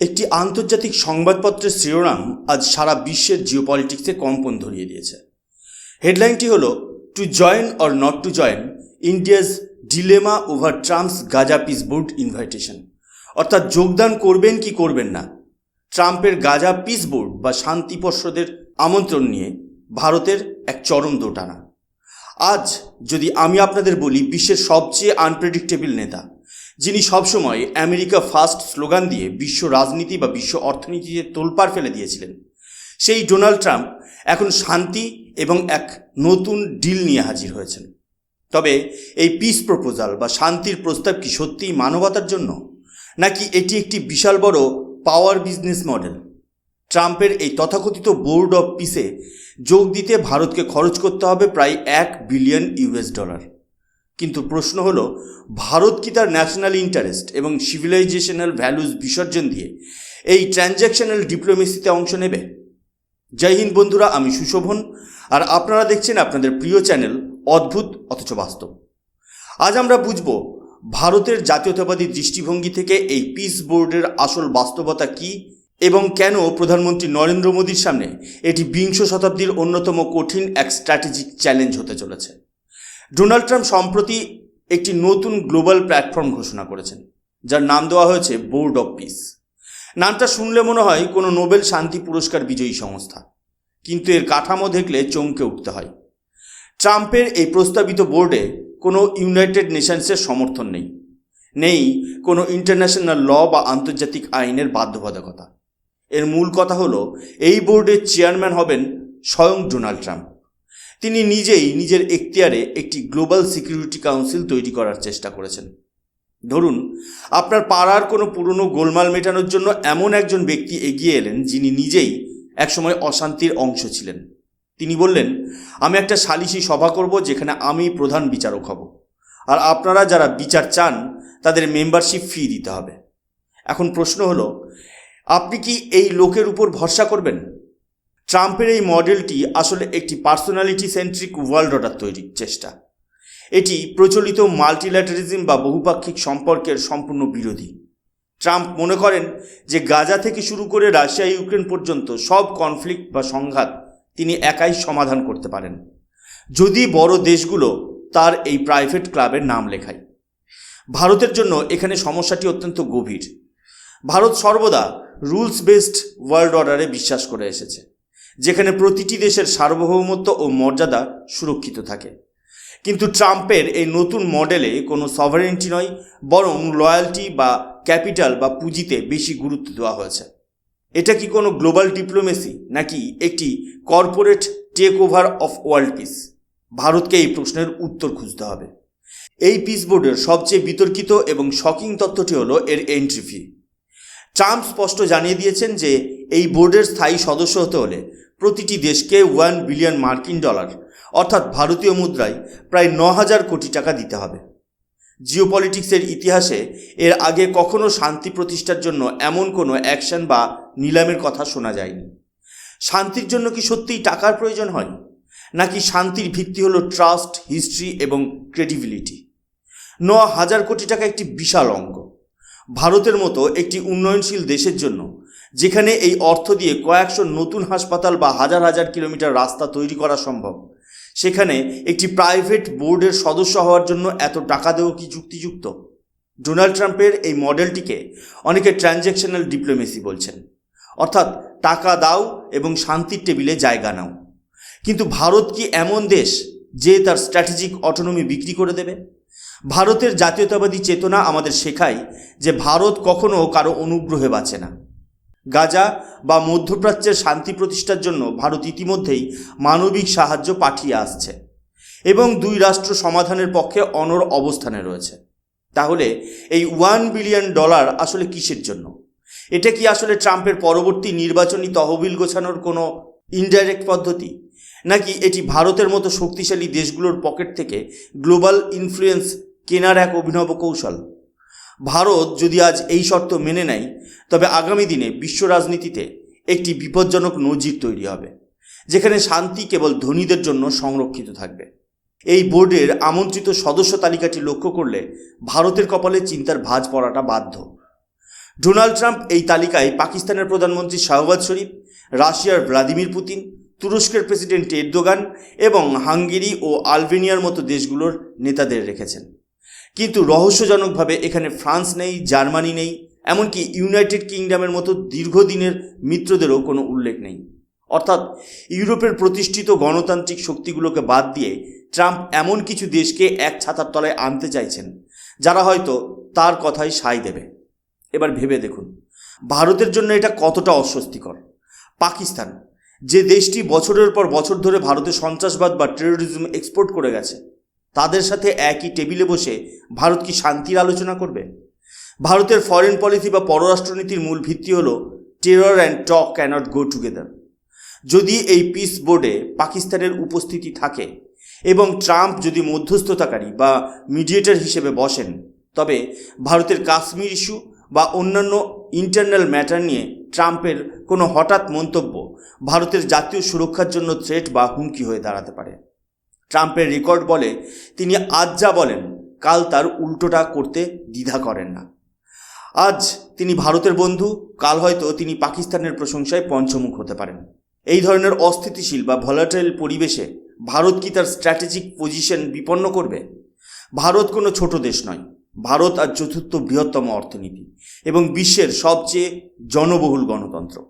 একটি আন্তর্জাতিক সংবাদপত্রের শিরোনাম আজ সারা বিশ্বের জিওপলিটিক্সে কম্পন ধরিয়ে দিয়েছে। হেডলাইনটি হল to join or not to join India's dilemma over Trump's Gaza peace board invitation অর্থাৎ যোগদান করবেন কি করবেন না? ট্রাম্পের গাজা পিস বোর্ড বা শান্তি পর্ষদের আমন্ত্রণ নিয়ে ভারতের এক চরম দোটানা। আজ যদি আমি আপনাদের বলি বিশ্বের সবচেয়ে আনপ্রেডিক্টেবল নেতা যিনি সবসময় আমেরিকা ফার্স্ট স্লোগান দিয়ে বিশ্ব রাজনীতি বা বিশ্ব অর্থনীতিতে তোলপাড় ফেলে দিয়েছিলেন। সেই ডোনাল্ড ট্রাম্প এখন শান্তি এবং এক নতুন ডিল নিয়ে হাজির হয়েছেন। তবে এই পিস প্রপোজাল বা শান্তির প্রস্তাব কি সত্যিই মানবতার জন্য, নাকি এটি একটি বিশাল বড় পাওয়ার বিজনেস মডেল ট্রাম্পের এই তথাকথিত বোর্ড অফ পিসে যোগ দিতে ভারতকে খরচ করতে হবে প্রায় এক বিলিয়ন ইউএস ডলার কিন্তু প্রশ্ন হলো, ভারত কি তার ন্যাশনাল ইন্টারেস্ট এবং সিভিলাইজেশনাল ভ্যালুজ বিসর্জন দিয়ে এই ট্রানজ্যাকশনাল ডিপ্লোমেসিতে অংশ নেবে? জয় হিন্দ বন্ধুরা, আমি সুশোভন, আর আপনারা দেখছেন আপনাদের প্রিয় চ্যানেল অদ্ভুত অথচ বাস্তব। আজ আমরা বুঝব, ভারতের জাতীয়তাবাদী দৃষ্টিভঙ্গি থেকে এই পিস বোর্ডের আসল বাস্তবতা কি এবং কেন প্রধানমন্ত্রী নরেন্দ্র মোদীর সামনে এটি বিংশ শতাব্দীর অন্যতম কঠিন এক স্ট্র্যাটেজিক চ্যালেঞ্জ হতে চলেছে। ডোনাল্ড ট্রাম্প সম্প্রতি একটি নতুন গ্লোবাল প্ল্যাটফর্ম ঘোষণা করেছেন, যার নাম দেওয়া হয়েছে বোর্ড অফ পিস। নামটা শুনলে মনে হয় কোনো নোবেল শান্তি পুরস্কার বিজয়ী সংস্থা, কিন্তু এর কাঠামো দেখলে চমকে উঠতে হয়। ট্রাম্পের এই প্রস্তাবিত বোর্ডে কোনো ইউনাইটেড নেশনসের সমর্থন নেই নেই কোনো ইন্টারন্যাশনাল ল বা আন্তর্জাতিক আইনের বাধ্যবাধকতা। এর মূল কথা হলো, এই বোর্ডের চেয়ারম্যান হবেন স্বয়ং ডোনাল্ড ট্রাম্প। তিনি নিজেই নিজের এখতিয়ারে একটি গ্লোবাল সিকিউরিটি কাউন্সিল তৈরি করার চেষ্টা করেছেন। ধরুন, আপনার পাড়ার কোনো পুরনো গোলমাল মেটানোর জন্য এমন একজন ব্যক্তি এগিয়ে এলেন যিনি নিজেই একসময় অশান্তির অংশ ছিলেন। তিনি বললেন, আমি একটা সালিশি সভা করব যেখানে আমি প্রধান বিচারক হব। আর আপনারা যারা বিচার চান, তাদের মেম্বারশিপ ফি দিতে হবে। এখন প্রশ্ন হলো, আপনি কি এই লোকের উপর ভরসা করবেন? ট্রাম্পের এই মডেলটি আসলে একটি পার্সোনালিটি সেন্ট্রিক ওয়ার্ল্ড অর্ডার তৈরির চেষ্টা। এটি প্রচলিত মাল্টিল্যাটারিজম বা বহুপাক্ষিক সম্পর্কের সম্পূর্ণ বিরোধী। ট্রাম্প মনে করেন যে গাজা থেকে শুরু করে রাশিয়া, ইউক্রেন পর্যন্ত সব কনফ্লিক্ট বা সংঘাত তিনি একাই সমাধান করতে পারেন। যদি বড় দেশগুলো তার এই প্রাইভেট ক্লাবের নাম লেখায়। ভারতের জন্য এখানে সমস্যাটি অত্যন্ত গভীর। ভারত সর্বদা রুলস বেসড ওয়ার্ল্ড অর্ডারে বিশ্বাস করে এসেছে। যেখানে প্রতিটি দেশের সার্বভৌমত্ব ও মর্যাদা সুরক্ষিত থাকে। কিন্তু ট্রাম্পের এই নতুন মডেলে কোনো সভারেন্টি নয়, বরং লয়্যালটি বা ক্যাপিটাল বা পুঁজিতে বেশি গুরুত্ব দেওয়া হয়েছে। এটা কি কোনো গ্লোবাল ডিপ্লোমেসি নাকি একটি corporate takeover of world peace ভারতকে এই প্রশ্নের উত্তর খুঁজতে হবে। এই পিস বোর্ডের সবচেয়ে বিতর্কিত এবং শকিং তথ্যটি হলো এর এন্ট্রি ফি ট্রাম্প স্পষ্ট জানিয়ে দিয়েছেন যে এই বোর্ডের স্থায়ী সদস্য হতে হলে প্রতিটি দেশকে ওয়ান বিলিয়ন মার্কিন ডলার অর্থাৎ ভারতীয় মুদ্রায় প্রায় ন হাজার কোটি টাকা দিতে হবে। জিওপলিটিক্সের ইতিহাসে এর আগে কখনো শান্তি প্রতিষ্ঠার জন্য এমন কোনো অ্যাকশন বা নিলামের কথা শোনা যায়নি। শান্তির জন্য কি সত্যিই টাকার প্রয়োজন হয়? নাকি শান্তির ভিত্তি হলো ট্রাস্ট হিস্ট্রি এবং ক্রেডিবিলিটি ন হাজার কোটি টাকা একটি বিশাল অঙ্ক ভারতের মতো একটি উন্নয়নশীল দেশের জন্য যেখানে এই অর্থ দিয়ে কয়েকশো নতুন হাসপাতাল বা হাজার হাজার কিলোমিটার রাস্তা তৈরি করা সম্ভব। সেখানে একটি প্রাইভেট বোর্ডের সদস্য হওয়ার জন্য এত টাকা দেওয়া কি যুক্তিযুক্ত? ডোনাল্ড ট্রাম্পের এই মডেলটিকে অনেকে ট্রানজ্যাকশনাল ডিপ্লোমেসি বলছেন। অর্থাৎ টাকা দাও এবং শান্তির টেবিলে জায়গা নাও। কিন্তু ভারত কি এমন দেশ যে তার স্ট্র্যাটেজিক অটোনমি বিক্রি করে দেবে? ভারতের জাতীয়তাবাদী চেতনা আমাদের শেখায় যে ভারত কখনো কারও অনুগ্রহে বাঁচে না। গাজা বা মধ্যপ্রাচ্যের শান্তি প্রতিষ্ঠার জন্য ভারত ইতিমধ্যেই মানবিক সাহায্য পাঠিয়ে আসছে এবং দুই রাষ্ট্র সমাধানের পক্ষে অনর অবস্থানে রয়েছে। তাহলে এই ওয়ান বিলিয়ন ডলার আসলে কিসের জন্য? এটা কি আসলে ট্রাম্পের পরবর্তী নির্বাচনী তহবিল গোছানোর কোনো ইনডাইরেক্ট পদ্ধতি? নাকি এটি ভারতের মতো শক্তিশালী দেশগুলোর পকেট থেকে গ্লোবাল ইনফ্লুয়েন্স কেনার এক অভিনব কৌশল? ভারত যদি আজ এই শর্ত মেনে নেয়, তবে আগামী দিনে বিশ্ব রাজনীতিতে একটি বিপজ্জনক নজির তৈরি হবে, যেখানে শান্তি কেবল ধনীদের জন্য সংরক্ষিত থাকবে। এই বোর্ডের আমন্ত্রিত সদস্য তালিকাটি লক্ষ্য করলে ভারতের কপালে চিন্তার ভাঁজ পড়াটা বাধ্য। ডোনাল্ড ট্রাম্প এই তালিকায় পাকিস্তানের প্রধানমন্ত্রী শাহবাজ শরীফ, রাশিয়ার ভ্লাদিমির পুতিন, তুরস্কের প্রেসিডেন্ট এরদোগান এবং হাঙ্গেরি ও আলবেনিয়ার মতো দেশগুলোর নেতাদের রেখেছেন। কিন্তু রহস্যজনকভাবে এখানে ফ্রান্স নেই, জার্মানি নেই, এমনকি ইউনাইটেড কিংডমের মতো দীর্ঘদিনের মিত্রদেরও কোনো উল্লেখ নেই। অর্থাৎ ইউরোপের প্রতিষ্ঠিত গণতান্ত্রিক শক্তিগুলোকে বাদ দিয়ে ট্রাম্প এমন কিছু দেশকে এক ছাতার তলায় আনতে চাইছেন, যারা হয়তো তার কথাই সায় দেবে। এবার ভেবে দেখুন, ভারতের জন্য এটা কতটা অস্বস্তিকর। পাকিস্তান, যে দেশটি বছরের পর বছর ধরে ভারতে সন্ত্রাসবাদ বা টেরোরিজম এক্সপোর্ট করে গেছে তাদের সাথে একই টেবিলে বসে ভারত কি শান্তির আলোচনা করবে? ভারতের ফরেন পলিসি বা পররাষ্ট্রনীতির মূল ভিত্তি হল terror and talk can't go together যদি এই পিস বোর্ডে পাকিস্তানের উপস্থিতি থাকে এবং ট্রাম্প যদি মধ্যস্থতাকারী বা মিডিয়েটর হিসেবে বসেন, তবে ভারতের কাশ্মীর ইস্যু বা অন্যান্য ইন্টারনাল ম্যাটার নিয়ে ট্রাম্পের কোনো হঠাৎ মন্তব্য ভারতের জাতীয় সুরক্ষার জন্য থ্রেট বা হুমকি হয়ে দাঁড়াতে পারে। ট্রাম্পের রেকর্ড বলে, তিনি আজ যা বলেন, কাল তার উল্টোটা করতে দ্বিধা করেন না। আজ তিনি ভারতের বন্ধু, কাল হয়তো তিনি পাকিস্তানের প্রশংসায় পঞ্চমুখ হতে পারেন। এই ধরনের অস্থিতিশীল বা ভলাটাইল পরিবেশে ভারত কি তার স্ট্র্যাটেজিক পজিশন বিপন্ন করবে? ভারত কোনো ছোট দেশ নয়। ভারত আর চতুর্থ বৃহত্তম অর্থনীতি এবং বিশ্বের সবচেয়ে জনবহুল গণতন্ত্র।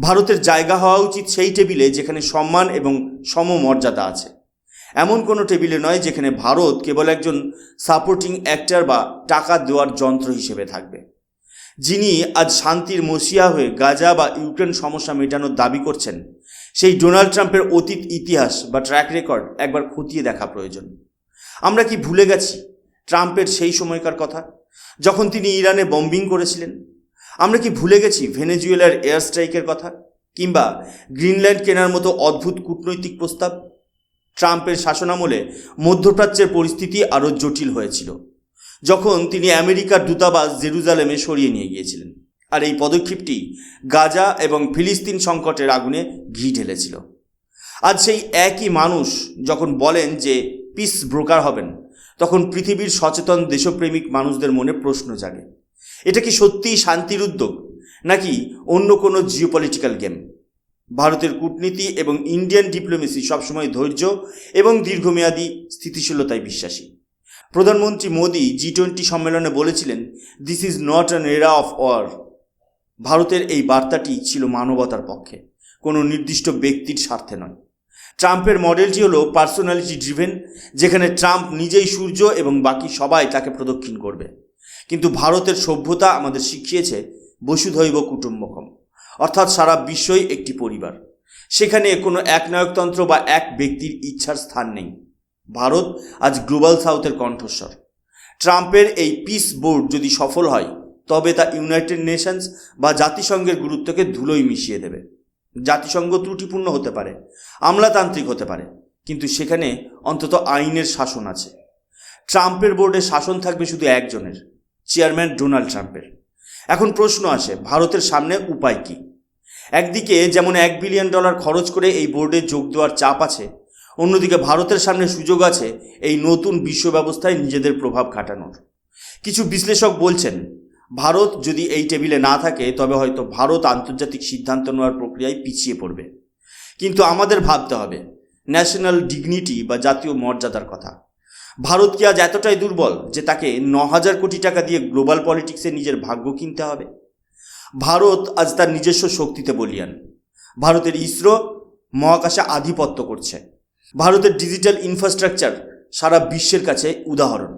ভারতের জায়গা হওয়া উচিত সেই টেবিলে যেখানে সম্মান এবং সমমর্যাদা আছে। এমন কোনো টেবিলে নয় যেখানে ভারত কেবল একজন সাপোর্টিং অ্যাক্টর বা টাকা দেওয়ার যন্ত্র হিসেবে থাকবে। যিনি আজ শান্তির মসিয়া হয়ে গাজা বা ইউক্রেন সমস্যা মেটানোর দাবি করছেন, সেই ডোনাল্ড ট্রাম্পের অতীত ইতিহাস বা ট্র্যাক রেকর্ড একবার খতিয়ে দেখা প্রয়োজন। আমরা কি ভুলে গেছি ট্রাম্পের সেই সময়কার কথা, যখন তিনি ইরানে বম্বিং করেছিলেন? আমরা কি ভুলে গেছি ভেনেজুয়েলার এয়ার স্ট্রাইকের কথা, কিংবা গ্রিনল্যান্ড কেনার মতো অদ্ভুত কূটনৈতিক প্রস্তাব? ট্রাম্পের শাসনামলে মধ্যপ্রাচ্যের পরিস্থিতি আরও জটিল হয়েছিল, যখন তিনি আমেরিকার দূতাবাস জেরুজালেমে সরিয়ে নিয়ে গিয়েছিলেন। আর এই পদক্ষেপটি গাজা এবং ফিলিস্তিন সংকটের আগুনে ঘি ঢেলেছিল। আজ সেই একই মানুষ যখন বলেন যে পিস ব্রোকার হবেন তখন পৃথিবীর সচেতন দেশপ্রেমিক মানুষদের মনে প্রশ্ন জাগে, এটা কি সত্যিই শান্তির উদ্যোগ, নাকি অন্য কোনো জিওপলিটিক্যাল গেম? ভারতের কূটনীতি এবং ইন্ডিয়ান ডিপ্লোমেসি সবসময় ধৈর্য এবং দীর্ঘমেয়াদী স্থিতিশীলতায় বিশ্বাসী। প্রধানমন্ত্রী মোদী জি টোয়েন্টি সম্মেলনে বলেছিলেন this is not an era of war ভারতের এই বার্তাটি ছিল মানবতার পক্ষে, কোনো নির্দিষ্ট ব্যক্তির স্বার্থে নয়। ট্রাম্পের মডেলটি হলো পার্সোনালিটি ড্রিভেন যেখানে ট্রাম্প নিজেই সূর্য এবং বাকি সবাই তাকে প্রদক্ষিণ করবে। কিন্তু ভারতের সভ্যতা আমাদের শিখিয়েছে, বসুধৈব কুটুম্বকম। অর্থাৎ সারা বিশ্বই একটি পরিবার। সেখানে কোনো একনায়কতন্ত্র বা এক ব্যক্তির ইচ্ছার স্থান নেই। ভারত আজ গ্লোবাল সাউথের কণ্ঠস্বর। ট্রাম্পের এই পিস বোর্ড যদি সফল হয়, তবে তা ইউনাইটেড নেশনস বা জাতিসংঘের গুরুত্বকে ধুলোই মিশিয়ে দেবে। জাতিসংঘ ত্রুটিপূর্ণ হতে পারে, আমলাতান্ত্রিক হতে পারে, কিন্তু সেখানে অন্তত আইনের শাসন আছে। ট্রাম্পের বোর্ডে শাসন থাকবে শুধু একজনের, চেয়ারম্যান ডোনাল্ড ট্রাম্পের। এখন প্রশ্ন আসে, ভারতের সামনে উপায় কি? একদিকে যেমন এক বিলিয়ন ডলার খরচ করে এই বোর্ডে যোগ দেওয়ার চাপ আছে, অন্যদিকে ভারতের সামনে সুযোগ আছে এই নতুন বিশ্ব ব্যবস্থায় নিজেদের প্রভাব খাটানোর। কিছু বিশ্লেষক বলছেন, ভারত যদি এই টেবিলে না থাকে, তবে হয়তো ভারত আন্তর্জাতিক সিদ্ধান্ত নেওয়ার প্রক্রিয়ায় পিছিয়ে পড়বে। কিন্তু আমাদের ভাবতে হবে, ন্যাশনাল ডিগনিটি বা জাতীয় মর্যাদার কথা। ভারত কি আজ এতটাই দুর্বল যে তাকে ন হাজার কোটি টাকা দিয়ে গ্লোবাল পলিটিক্সে নিজের ভাগ্য কিনতে হবে। ভারত আজ তার নিজস্ব শক্তিতে বলিয়ান। ভারতের ইসরো মহাকাশে আধিপত্য করছে। ভারতের ডিজিটাল ইনফ্রাস্ট্রাকচার সারা বিশ্বের কাছে উদাহরণ।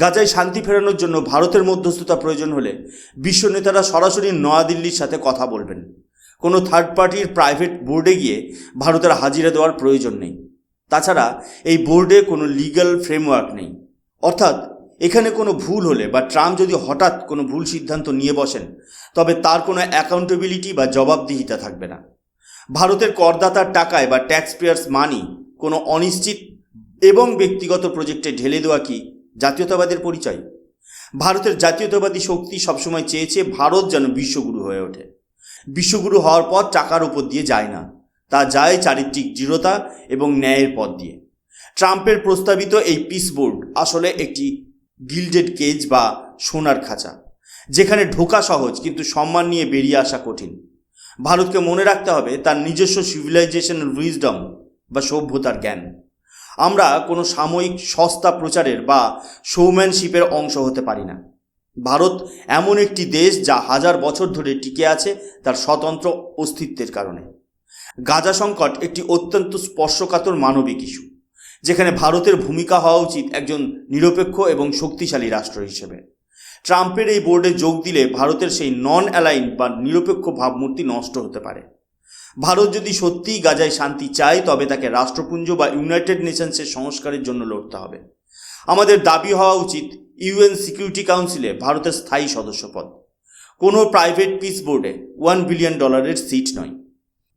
গাজায় শান্তি ফেরানোর জন্য ভারতের মধ্যস্থতা প্রয়োজন হলে বিশ্ব নেতারা সরাসরি নয়াদিল্লির সাথে কথা বলবেন। কোনো থার্ড পার্টির প্রাইভেট বোর্ডে গিয়ে ভারতের হাজিরা দেওয়ার প্রয়োজন নেই। তাছাড়া এই বোর্ডে কোনো লিগ্যাল ফ্রেমওয়ার্ক নেই। অর্থাৎ এখানে কোনো ভুল হলে বা ট্রাম্প যদি হঠাৎ কোনো ভুল সিদ্ধান্ত নিয়ে বসেন, তবে তার কোনো অ্যাকাউন্টেবিলিটি বা জবাবদিহিতা থাকবে না। ভারতের করদাতার টাকায় বা ট্যাক্স পেয়ার্স মানি কোনো অনিশ্চিত এবং ব্যক্তিগত প্রজেক্টে ঢেলে দেওয়া কি জাতীয়তাবাদের পরিচয়? ভারতের জাতীয়তাবাদী শক্তি সবসময় চেয়েছে ভারত যেন বিশ্বগুরু হয়ে ওঠে। বিশ্বগুরু হওয়ার পর টাকার উপর দিয়ে যায় না। তা যায় চারিত্রিক দৃঢ়তা এবং ন্যায়ের পথ দিয়ে। ট্রাম্পের প্রস্তাবিত এই পিস বোর্ড আসলে একটি গিল্ডেড কেজ বা সোনার খাঁচা, যেখানে ঢোকা সহজ কিন্তু সম্মান নিয়ে বেরিয়ে আসা কঠিন। ভারতকে মনে রাখতে হবে তার নিজস্ব সিভিলাইজেশন উইজডম বা সভ্যতার জ্ঞান। আমরা কোনো সাময়িক সস্তা প্রচারের বা শোম্যানশিপের অংশ হতে পারি না। ভারত এমন একটি দেশ যা হাজার বছর ধরে টিকে আছে তার স্বতন্ত্র অস্তিত্বের কারণে। গাজা সংকট একটি অত্যন্ত স্পর্শকাতর মানবিক ইস্যু, যেখানে ভারতের ভূমিকা হওয়া উচিত একজন নিরপেক্ষ এবং শক্তিশালী রাষ্ট্র হিসেবে। ট্রাম্পের এই বোর্ডে যোগ দিলে ভারতের সেই নন অ্যালাইন বা নিরপেক্ষ ভাবমূর্তি নষ্ট হতে পারে। ভারত যদি সত্যিই গাজায় শান্তি চায়, তবে তাকে রাষ্ট্রপুঞ্জ বা ইউনাইটেড নেশনসের সংস্কারের জন্য লড়তে হবে। আমাদের দাবি হওয়া উচিত, ইউএন সিকিউরিটি কাউন্সিলে ভারতের স্থায়ী সদস্যপদ। কোনো প্রাইভেট পিস বোর্ডে ওয়ান বিলিয়ন ডলারের সিট নয়।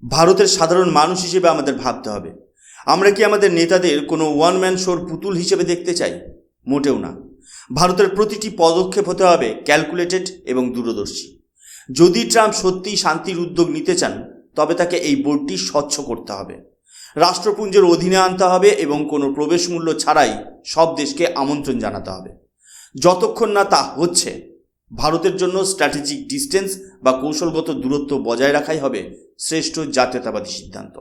ভারতের সাধারণ মানুষ হিসেবে আমাদের ভাবতে হবে। আমরা কি আমাদের নেতাদের কোনো ওয়ান ম্যান শোর পুতুল হিসেবে দেখতে চাই? মোটেও না। ভারতের প্রতিটি পদক্ষেপ হতে হবে ক্যালকুলেটেড এবং দূরদর্শী। যদি ট্রাম্প সত্যিই শান্তির উদ্যোগ নিতে চান, তবে তাকে এই বোর্ডটি স্বচ্ছ করতে হবে। রাষ্ট্রপুঞ্জের অধীনে আনতে হবে এবং কোনো প্রবেশ মূল্য ছাড়াই সব দেশকে আমন্ত্রণ জানাতে হবে। যতক্ষণ না তা হচ্ছে ভারতের জন্য স্ট্র্যাটেজিক ডিস্টেন্স বা কৌশলগত দূরত্ব বজায় রাখাই হবে শ্রেষ্ঠ জাতীয়তাবাদী সিদ্ধান্ত।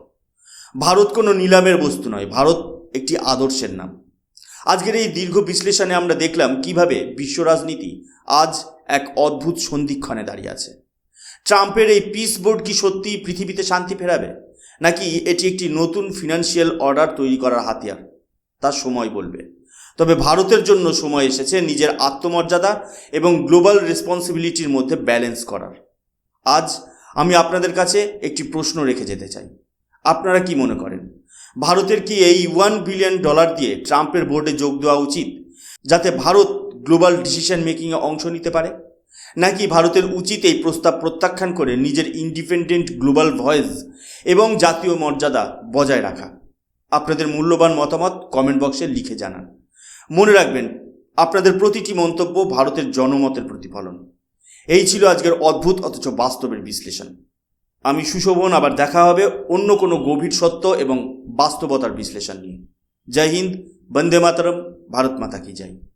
ভারত কোনো নিলামের বস্তু নয়, ভারত একটি আদর্শের নাম। আজকের এই দীর্ঘ বিশ্লেষণে আমরা দেখলাম কীভাবে বিশ্ব রাজনীতি আজ এক অদ্ভুত সন্ধিক্ষণে দাঁড়িয়ে আছে। ট্রাম্পের এই পিস বোর্ড কি সত্যিই পৃথিবীতে শান্তি ফেরাবে, নাকি এটি একটি নতুন ফিনান্সিয়াল অর্ডার তৈরি করার হাতিয়ার, তা সময় বলবে। তবে ভারতের জন্য সময় এসেছে নিজের আত্মমর্যাদা এবং গ্লোবাল রেসপন্সিবিলিটির মধ্যে ব্যালেন্স করার। আজ আমি আপনাদের কাছে একটি প্রশ্ন রেখে যেতে চাই। আপনারা কি মনে করেন? ভারতের কি এই ওয়ান বিলিয়ন ডলার দিয়ে ট্রাম্পের বোর্ডে যোগ দেওয়া উচিত যাতে ভারত গ্লোবাল ডিসিশন মেকিংয়ে অংশ নিতে পারে? নাকি ভারতের উচিত এই প্রস্তাব প্রত্যাখ্যান করে নিজের ইন্ডিপেন্ডেন্ট গ্লোবাল ভয়েস এবং জাতীয় মর্যাদা বজায় রাখা? আপনাদের মূল্যবান মতামত কমেন্ট বক্সে লিখে জানান। মনে রাখবেন, আপনাদের প্রতিটি মন্তব্য ভারতের জনমতের প্রতিফলন। এই ছিল আজকের অদ্ভুত অথচ বাস্তবের বিশ্লেষণ। আমি সুশোভন, আবার দেখা হবে অন্য কোনো গভীর সত্য এবং বাস্তবতার বিশ্লেষণ নিয়ে। জয় হিন্দ, বন্দে মাতরম, ভারত মাতা কি জয়।